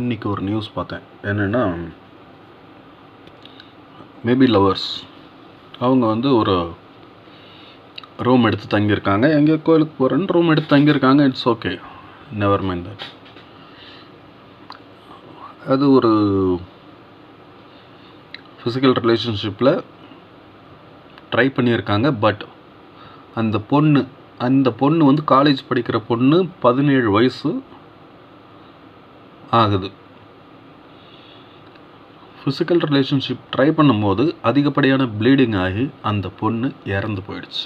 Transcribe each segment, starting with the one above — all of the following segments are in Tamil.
இன்றைக்கி ஒரு நியூஸ் பார்த்தேன். என்னென்னா மேபி லவர்ஸ் அவங்க வந்து ஒரு ரூம் எடுத்து தங்கியிருக்காங்க. எங்கே கோயிலுக்கு போகிறேன்னு ரூம் எடுத்து தங்கியிருக்காங்க. It's okay never mind that அது ஒரு ஃபிசிக்கல் ரிலேஷன்ஷிப்பில் ட்ரை பண்ணியிருக்காங்க. பட் அந்த பொண்ணு அந்த பொண்ணு வந்து காலேஜ் படிக்கிற பொண்ணு பதினேழு வயசு. ஆகுது. ஃபிசிக்கல் ரிலேஷன்ஷிப் ட்ரை பண்ணும்போது அதிகப்படியான ப்ளீடிங் ஆகி அந்த பொண்ணு இறந்து போயிடுச்சு.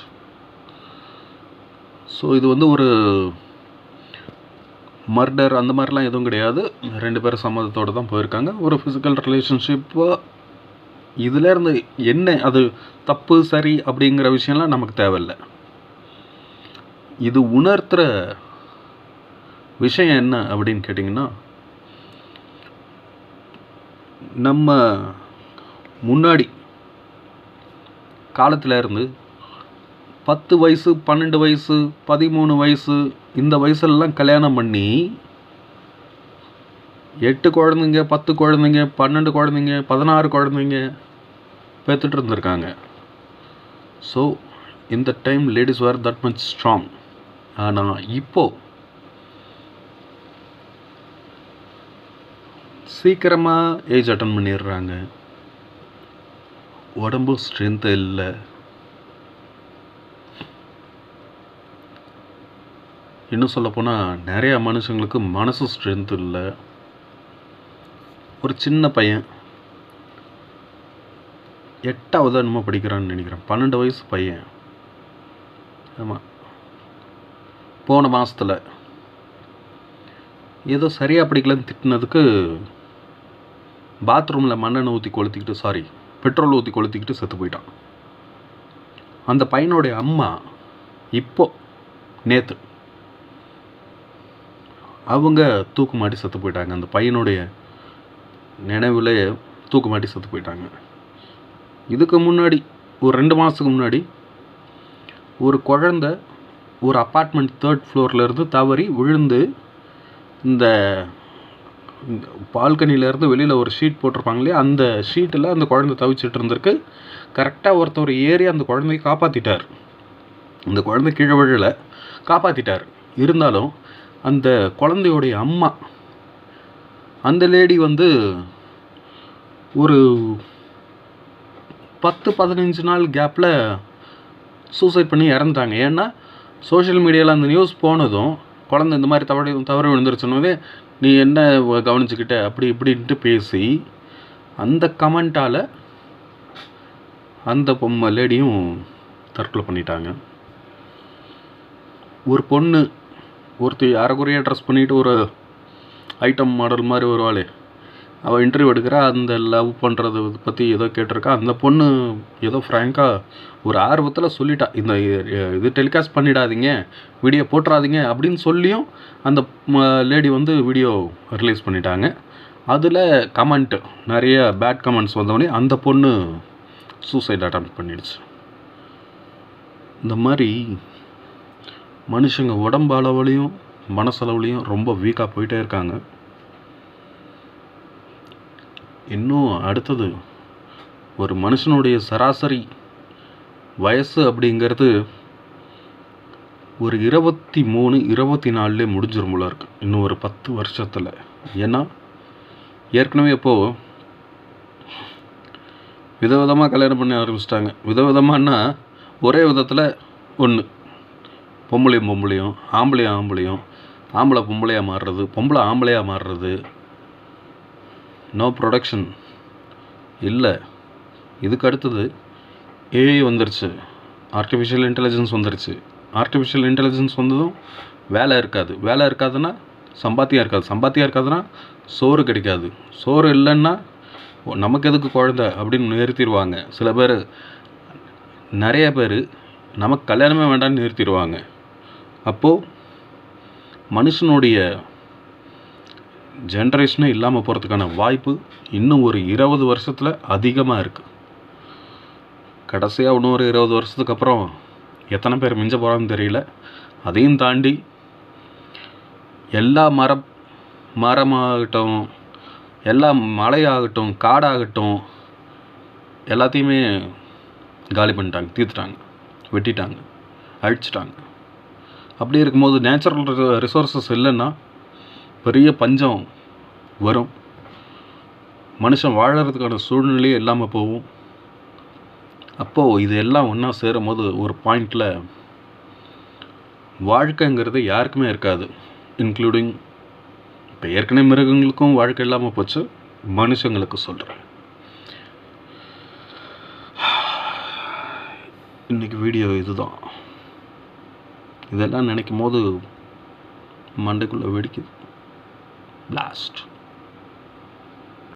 ஸோ இது வந்து ஒரு மர்டர் அந்த மாதிரிலாம் எதுவும் கிடையாது. ரெண்டு பேரும் சம்மதத்தோடு தான் போயிருக்காங்க. ஒரு ஃபிசிக்கல் ரிலேஷன்ஷிப்போ இதிலேருந்து என்ன அது தப்பு சரி அப்படிங்கிற விஷயம்லாம் நமக்கு தேவையில்லை. இது உணர்த்துகிற விஷயம் என்ன அப்படின்னு கேட்டிங்கன்னா நம்ம முன்னாடி காலத்தில் இருந்து பத்து வயசு பன்னெண்டு வயசு பதிமூணு வயசு இந்த வயசுலலாம் கல்யாணம் பண்ணி எட்டு குழந்தைங்க பத்து குழந்தைங்க பன்னெண்டு குழந்தைங்க பதினாறு குழந்தைங்க பெற்றுட்டு இருந்திருக்காங்க. ஸோ இந்த time ladies were that much strong ஆனால் இப்போது சீக்கிரமாக ஏஜ் அட்டன் பண்ணிடுறாங்க. உடம்பு ஸ்ட்ரென்த்து இல்லை. இன்னும் சொல்லப்போனால் நிறையா மனுஷங்களுக்கு மனசு ஸ்ட்ரென்த் இல்லை. ஒரு சின்ன பையன். எட்டாவது என்னமோ படிக்கிறான்னு நினைக்கிறேன். பன்னெண்டு வயசு பையன். ஆமாம் போன மாதத்தில் ஏதோ சரியாக படிக்கலன்னு திட்டினதுக்கு பாத்ரூமில் மண்ணெண்ணெய் ஊற்றி கொளுத்திக்கிட்டு சாரி பெட்ரோல் ஊற்றி கொளுத்திக்கிட்டு செத்து போயிட்டான். அந்த பையனுடைய அம்மா இப்போ நேற்று அவங்க தூக்கு மாட்டி செத்து போயிட்டாங்க. அந்த பையனுடைய நினைவில் தூக்கு மாட்டி செத்து போயிட்டாங்க. இதுக்கு முன்னாடி ஒரு ரெண்டு மாதத்துக்கு முன்னாடி ஒரு குழந்த ஒரு அப்பார்ட்மெண்ட் தேர்ட் ஃப்ளோர்லேருந்து தவறி விழுந்து இந்த பால்கனிலேருந்து வெளியில் ஒரு ஷீட் போட்டிருப்பாங்க இல்லையா? அந்த ஷீட்டில் அந்த குழந்தை தவிச்சிட்டு இருந்திருக்கு. கரெக்டாக ஒருத்தர் ஏறி அந்த குழந்தைய காப்பாற்றிட்டார் அந்த குழந்தை கீழே விழலை காப்பாற்றிட்டார் இருந்தாலும் அந்த குழந்தையோடைய அம்மா அந்த லேடி வந்து ஒரு பத்து பதினஞ்சு நாள் கேப்பில் சூசைட் பண்ணி இறந்துட்டாங்க. ஏன்னா சோஷியல் மீடியாவில் அந்த நியூஸ் போனதும் குழந்தை இந்த மாதிரி தவறி தவறு விழுந்துருச்சுனோவே நீ என்ன கவனிச்சுக்கிட்ட? அப்படி இப்படின்ட்டு பேசி அந்த கமெண்ட்டால் அந்த பொம்மை லேடியும் தற்கொலை பண்ணிட்டாங்க. ஒரு பொண்ணு ஒருத்தி அரைக்குறையாக ட்ரெஸ் பண்ணிட்டு ஒரு ஐட்டம் மாடல் மாதிரி வருவாளே. அவள் இன்டர்வியூ எடுக்கிறா அந்த லவ் பண்ணுறது பற்றி ஏதோ கேட்டிருக்கா. அந்த பொண்ணு ஏதோ ஃப்ராங்காக ஒரு ஆர்வத்தில் சொல்லிட்டா இந்த இது டெலிகாஸ்ட் பண்ணிடாதீங்க வீடியோ போட்டுறாதீங்க அப்படின்னு சொல்லியும் அந்த லேடி வந்து வீடியோ ரிலீஸ் பண்ணிட்டாங்க. அதில் கமெண்ட் நிறைய பேட் கமெண்ட்ஸ் வந்தவொடனே அந்த பொண்ணு சூசைட் அட்டம் பண்ணிடுச்சு. இந்த மாதிரி மனுஷங்க உடம்பு அளவுலையும் மனசளவுலையும் ரொம்ப வீக்காக போயிட்டே இருக்காங்க. இன்னும் அடுத்தது ஒரு மனுஷனுடைய சராசரி வயசு அப்படிங்கிறது ஒரு இருபத்தி மூணு இருபத்தி நாலுலே முடிஞ்சிரும் போல இருக்கு. இன்னும் ஒரு பத்து வருஷத்தில். ஏன்னா ஏற்கனவே இப்போது விதவிதமாக கல்யாணம் பண்ண ஆரம்பிச்சிட்டாங்க. விதவிதமானா ஒரே விதத்தில் ஒன்று பொம்பளையும் பொம்பளையும் ஆம்பளையும் ஆம்பளையும் ஆம்பளை பொம்பளையாக மாறுறது பொம்பளை ஆம்பளையாக மாறுறது நோ ப்ரொடக்ஷன் இல்லை. இதுக்கு அடுத்தது ஏஐ வந்துருச்சு. ஆர்டிஃபிஷியல் இன்டெலிஜென்ஸ் வந்துருச்சு. ஆர்டிஃபிஷியல் இன்டெலிஜென்ஸ் வந்ததும் வேலை இருக்காது. வேலை இருக்காதுன்னா சம்பாத்தியம் இருக்காது. சம்பாத்தியம் இருக்காதுன்னா சோறு கிடைக்காது. சோறு இல்லைன்னா நமக்கு எதுக்கு குழந்த அப்படின்னு நிறுத்திடுவாங்க. சில பேர் நிறைய பேர் நமக்கு கல்யாணமே வேண்டாம்னு நிறுத்திடுவாங்க. அப்போது மனுஷனுடைய ஜென்ரேஷனே இல்லாமல் போகிறதுக்கான வாய்ப்பு இன்னும் ஒரு இருபது வருஷத்தில் அதிகமாக இருக்குது கடைசியாக இன்னும் ஒரு இருபது வருஷத்துக்கு அப்புறம் எத்தனை பேர் மிஞ்ச போகிறான்னு தெரியல. அதையும் தாண்டி எல்லா மரம் மரமாகட்டும் எல்லா மலையாகட்டும் காடாகட்டும் எல்லாத்தையுமே காலி பண்ணிட்டாங்க தீர்த்துட்டாங்க வெட்டிட்டாங்க அழிச்சிட்டாங்க. அப்படி இருக்கும்போது நேச்சுரல் ரிசோர்ஸஸ் இல்லைன்னா பெரிய பஞ்சம் வரும். மனுஷன் வாழறதுக்கான சூழ்நிலையே இல்லாமல் போகும். அப்போது இது எல்லாம் ஒன்றா சேரும் போது ஒரு பாயிண்டில் வாழ்க்கைங்கிறது யாருக்குமே இருக்காது. இன்க்ளூடிங் இப்போ ஏற்கனவே மிருகங்களுக்கும் வாழ்க்கை இல்லாமல் போச்சு. மனுஷங்களுக்கு சொல்கிறேன் இன்றைக்கி வீடியோ இதுதான். இதெல்லாம் நினைக்கும் போது மண்டைக்குள்ளே வெடிக்குது. blast.